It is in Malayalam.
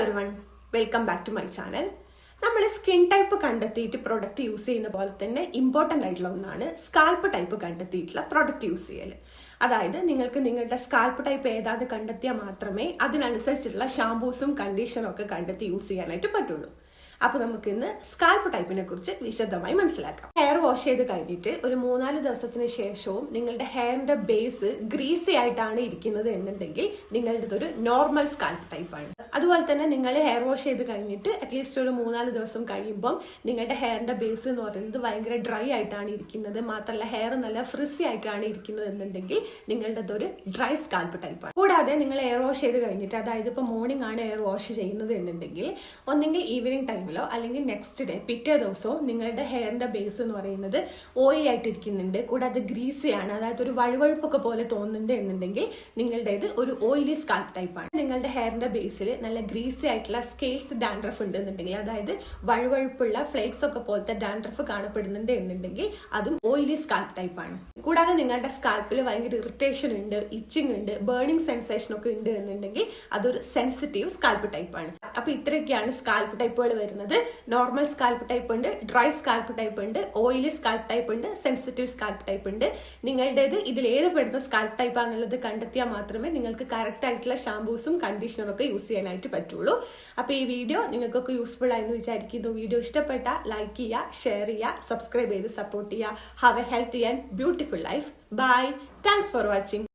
Every one welcome back to my channel നമ്മൾ സ്കിൻ ടൈപ്പ് കണ്ടെത്തിയിട്ട് പ്രൊഡക്റ്റ് യൂസ് ചെയ്യുന്ന പോലെ തന്നെ ഇമ്പോർട്ടന്റ് ആയിട്ടുള്ള ഒന്നാണ് സ്കാൽപ്പ് ടൈപ്പ് കണ്ടെത്തിയിട്ടുള്ള പ്രൊഡക്റ്റ് യൂസ് ചെയ്യൽ അതായത് നിങ്ങൾക്ക് നിങ്ങളുടെ സ്കാൽപ്പ് ടൈപ്പ് ഏതാത് കണ്ടെത്തിയാൽ മാത്രമേ അതിനനുസരിച്ചിട്ടുള്ള ഷാംപൂസും കണ്ടീഷനും ഒക്കെ കണ്ടെത്തി യൂസ് ചെയ്യാനായിട്ട് പറ്റുള്ളൂ. അപ്പൊ നമുക്ക് ഇന്ന് സ്കാൽപ്പ് ടൈപ്പിനെ കുറിച്ച് വിശദമായി മനസ്സിലാക്കാം. ഹെയർ വാഷ് ചെയ്ത് കഴിഞ്ഞിട്ട് ഒരു മൂന്നാൽ ദിവസത്തിന് ശേഷവും നിങ്ങളുടെ ഹെയറിന്റെ ബേസ് ഗ്രീസി ആയിട്ടാണ് ഇരിക്കുന്നത് എന്നുണ്ടെങ്കിൽ നിങ്ങളുടെ ഒരു നോർമൽ സ്കാൽപ്പ് ടൈപ്പാണ് അതുപോലെ തന്നെ നിങ്ങൾ ഹെയർ വാഷ് ചെയ്ത് കഴിഞ്ഞിട്ട് അറ്റ്ലീസ്റ്റ് ഒരു മൂന്നാൽ ദിവസം കഴിയുമ്പം നിങ്ങളുടെ ഹെയറിന്റെ ബേസ് എന്ന് പറയുന്നത് ഭയങ്കര ഡ്രൈ ആയിട്ടാണ് ഇരിക്കുന്നത്. മാത്രമല്ല ഹെയർ നല്ല ഫ്രിസി ആയിട്ടാണ് ഇരിക്കുന്നത് എന്നുണ്ടെങ്കിൽ നിങ്ങളുടെ ഒരു ഡ്രൈ സ്കാൽപ്പ് ടൈപ്പാണ് കൂടാതെ നിങ്ങൾ ഹെയർ വാഷ് ചെയ്ത് കഴിഞ്ഞിട്ട് അതായത് ഇപ്പോൾ മോർണിംഗ് ആണ് ഹെയർ വാഷ് ചെയ്യുന്നത് എന്നുണ്ടെങ്കിൽ ഒന്നെങ്കിൽ ഈവനിങ് ടൈമിലോ അല്ലെങ്കിൽ നെക്സ്റ്റ് ഡേ പിറ്റേ ദിവസവും നിങ്ങളുടെ ഹെയറിന്റെ ബേസ് എന്ന് പറയുന്നത് ഓയിൽ ആയിട്ടിരിക്കുന്നുണ്ട്. കൂടാതെ ഗ്രീസി ആണ്. അതായത് ഒരു വഴുവഴുപ്പൊക്കെ പോലെ തോന്നുന്നുണ്ട് എന്നുണ്ടെങ്കിൽ നിങ്ങളുടേത് ഒരു ഓയിലി സ്കാൽപ്പ് ടൈപ്പാണ് നിങ്ങളുടെ ഹെയറിന്റെ ബേസിൽ നല്ല ഗ്രീസി ആയിട്ടുള്ള സ്കെയിൽസ് ഡാൻഡ്രഫ് ഉണ്ട് എന്നുണ്ടെങ്കിൽ അതായത് വഴുവഴുപ്പുള്ള ഫ്ലേക്സ് ഒക്കെ പോലത്തെ ഡാൻഡ്രഫ് കാണപ്പെടുന്നുണ്ട് എന്നുണ്ടെങ്കിൽ അതും ഓയിലി സ്കാൽപ്പ് ടൈപ്പാണ് കൂടാതെ നിങ്ങളുടെ സ്കാൽപ്പിൽ ഭയങ്കര ഇറിറ്റേഷൻ ഉണ്ട് ഇച്ചിങ് ഉണ്ട് ബേണിംഗ് സെൻസേഷൻ ഒക്കെ ഉണ്ട് എന്നുണ്ടെങ്കിൽ അതൊരു സെൻസിറ്റീവ് സ്കാൽപ്പ് ടൈപ്പാണ് അപ്പൊ ഇത്രയൊക്കെയാണ് സ്കാൽപ്പ് ടൈപ്പുകൾ വരുന്നത്. നോർമൽ സ്കാൽപ്പ് ടൈപ്പ് ഉണ്ട് ഡ്രൈ സ്കാൽപ്പ് ടൈപ്പ് ഉണ്ട് ഓയിലി സ്കാൽപ്പ് ടൈപ്പ് ഉണ്ട് സെൻസിറ്റീവ് സ്കാൽപ്പ് ടൈപ്പ് ഉണ്ട്. നിങ്ങളുടേത് ഇതിൽ ഏത് പെടുന്ന സ്കാൽപ്പ് ടൈപ്പ് ആണെന്നുള്ളത് കണ്ടെത്തിയാൽ മാത്രമേ നിങ്ങൾക്ക് കറക്റ്റ് ആയിട്ടുള്ള ഷാമ്പൂസും കണ്ടീഷണറും ഒക്കെ യൂസ് ചെയ്യാനായിട്ട് പറ്റുള്ളൂ. അപ്പൊ ഈ വീഡിയോ നിങ്ങൾക്കൊക്കെ യൂസ്ഫുൾ ആയെന്ന് വിചാരിക്കുന്നു. വീഡിയോ ഇഷ്ടപ്പെട്ട ലൈക്ക് ചെയ്യുക ഷെയർ ചെയ്യുക സബ്സ്ക്രൈബ് ചെയ്ത് സപ്പോർട്ട് ചെയ്യുക. Have a healthy and beautiful beautiful life. Bye. Thanks for watching.